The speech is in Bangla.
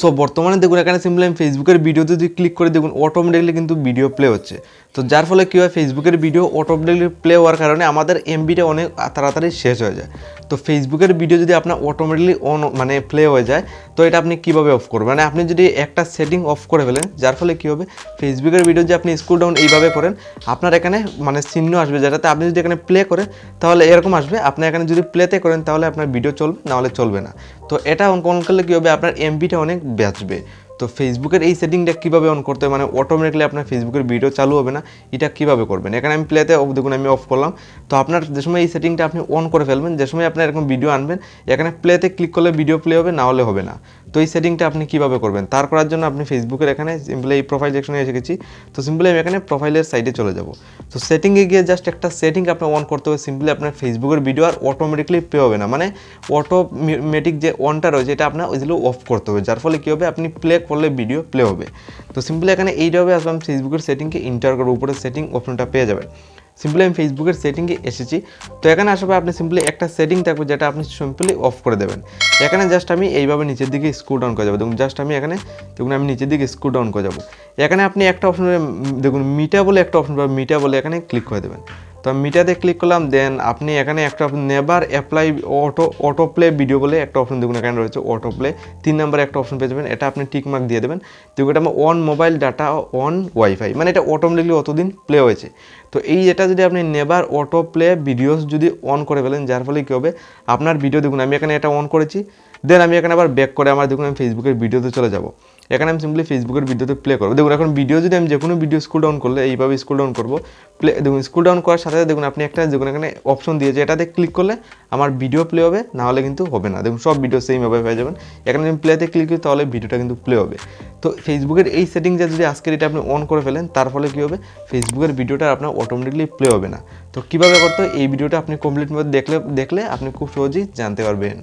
সো বর্তমানে দেখুন, এখানে সিম্পলি আমি ফেসবুকের ভিডিওতে যদি ক্লিক করে, দেখুন অটোমেটিকলি কিন্তু ভিডিও প্লে হচ্ছে। তো যার ফলে কী হয় ফেসবুকের ভিডিও অটোমেটিকলি প্লে হওয়ার কারণে আমাদের এমবিটা অনেক তাড়াতাড়ি শেষ হয়ে যায়। তো ফেসবুকের ভিডিও যদি আপনার অটোমেটিকলি অন মানে প্লে হয়ে যায়, তো এটা আপনি কীভাবে অফ করবেন? মানে আপনি যদি একটা সেটিং অফ করে ফেলেন, যার ফলে কী হবে ফেসবুকের ভিডিও যে আপনি স্কুল ডাউন এইভাবে করেন, আপনার এখানে মানে চিহ্ন আসবে, যেটাতে আপনি যদি এখানে প্লে করেন, তাহলে এরকম আসবে। আপনি এখানে যদি প্লেতে করেন, তাহলে আপনার ভিডিও চলবে, নাহলে চলবে না। তো এটা অন অন করলে কী হবে? আপনার এমবিটা অনেক বাঁচবে। তো ফেসবুকের এই সেটিংটা কীভাবে অন করতে মানে অটোমেটিকলি আপনার ফেসবুকের ভিডিও চালু হবে না? এটা কীভাবে করবেন? এখানে আমি প্লেতে দেখুন, আমি অফ করলাম। তো আপনার যে সময় এই সেটিংটা আপনি অন করে ফেলবেন, যে সময় আপনার এরকম ভিডিও আনবেন, এখানে প্লেতে ক্লিক করলে ভিডিও প্লে হবে, না হলে হবে না। তো এই সেটিংটা আপনি কীভাবে করবেন? তার করার জন্য আপনি ফেসবুকের এখানে সিম্পলি এই প্রোফাইল সেকশনে এসে গেছি। তো সিম্পলি আমি এখানে প্রোফাইলের সাইডে চলে যাব। তো সেটিংয়ে গিয়ে জাস্ট একটা সেটিং আপনি অন করতে হবে। সিম্পলি আপনার ফেসবুকের ভিডিও আর অটোমেটিকলি পে হবে না। মানে অটোমেটিক যে অনটা রয়েছে, এটা আপনার ওইগুলো অফ করতে হবে। যার ফলে কী হবে? আপনি প্লে করলে ভিডিও প্লে হবে। তো সিম্পলি এখানে এইভাবে আসলে আমি ফেসবুকের সেটিংকে ইন্টার করব। উপরে সেটিং অপশনটা পেয়ে যাবেন। সিম্পলি আমি ফেসবুকের সেটিংয়ে এসেছি। তো এখানে পর আপনি সিম্পলি একটা সেটিং থাকবে যেটা আপনি সিম্পলি অফ করে দেবেন। এখানে জাস্ট আমি এইভাবে নিচের দিকে স্ক্রু ডাউন করে যাব। দেখুন জাস্ট আমি এখানে, দেখুন, আমি নিচের দিকে স্ক্রু ডাউন করে যাব। এখানে আপনি একটা অপশন দেখুন মিটা বলে একটা অপশন পাবেন মিটা বলে এখানে ক্লিক করে দেবেন। তো মিটাতে ক্লিক করলাম দেন আপনি এখানে একটা নেবার apply auto auto play video বলে একটা অপশন দেখুন, এখানে রয়েছে অটো প্লে তিন নম্বরে একটা অপশন পেয়ে যাবেন, এটা আপনি টিকমার্ক দিয়ে দেবেন। তো এটা আমার on mobile data on wifi মানে এটা অটোমেটিকলি অতদিন প্লে হয়েছে। তো এই এটা যদি আপনি নেবার অটো প্লে ভিডিওস যদি অন করে ফেলেন, যার ফলে কী হবে? আপনার ভিডিও দেখুন, আমি এখানে এটা অন করেছি দেন আমি এখানে আবার ব্যাক করে আমার দেখুন, আমি ফেসবুকের ভিডিওতে চলে যাব। এখানে আমি সিম্পলি ফেসবুকের ভিডিওতে প্লে করব। দেখুন, এখন ভিডিও যদি আমি যে কোনো ভিডিও স্কুল ডাউন করলে, এইভাবে স্কুল ডাউন করব। প্লে দেখুন স্কুল ডাউন করার সাথে দেখুন, আপনি একটা দেখুন, এখানে অপশন দিয়েছে, এটাতে ক্লিক করলে আমার ভিডিও প্লে হবে না হলে কিন্তু হবে না। দেখুন, সব ভিডিও সেইভাবে পেয়ে যাবেন। এখানে যদি প্লেতে ক্লিক করি, তাহলে ভিডিওটা কিন্তু প্লে হবে। তো ফেসবুকের এই সেটিংটা যদি আজকের এটা আপনি অন করে ফেলেন, তার ফলে কী হবে? ফেসবুকের ভিডিওটা আপনার অটোমেটিকলি প্লে হবে না। তো কীভাবে করতে এই ভিডিওটা আপনি কমপ্লিট দেখলে দেখলে আপনি খুব সহজেই জানতে পারবেন।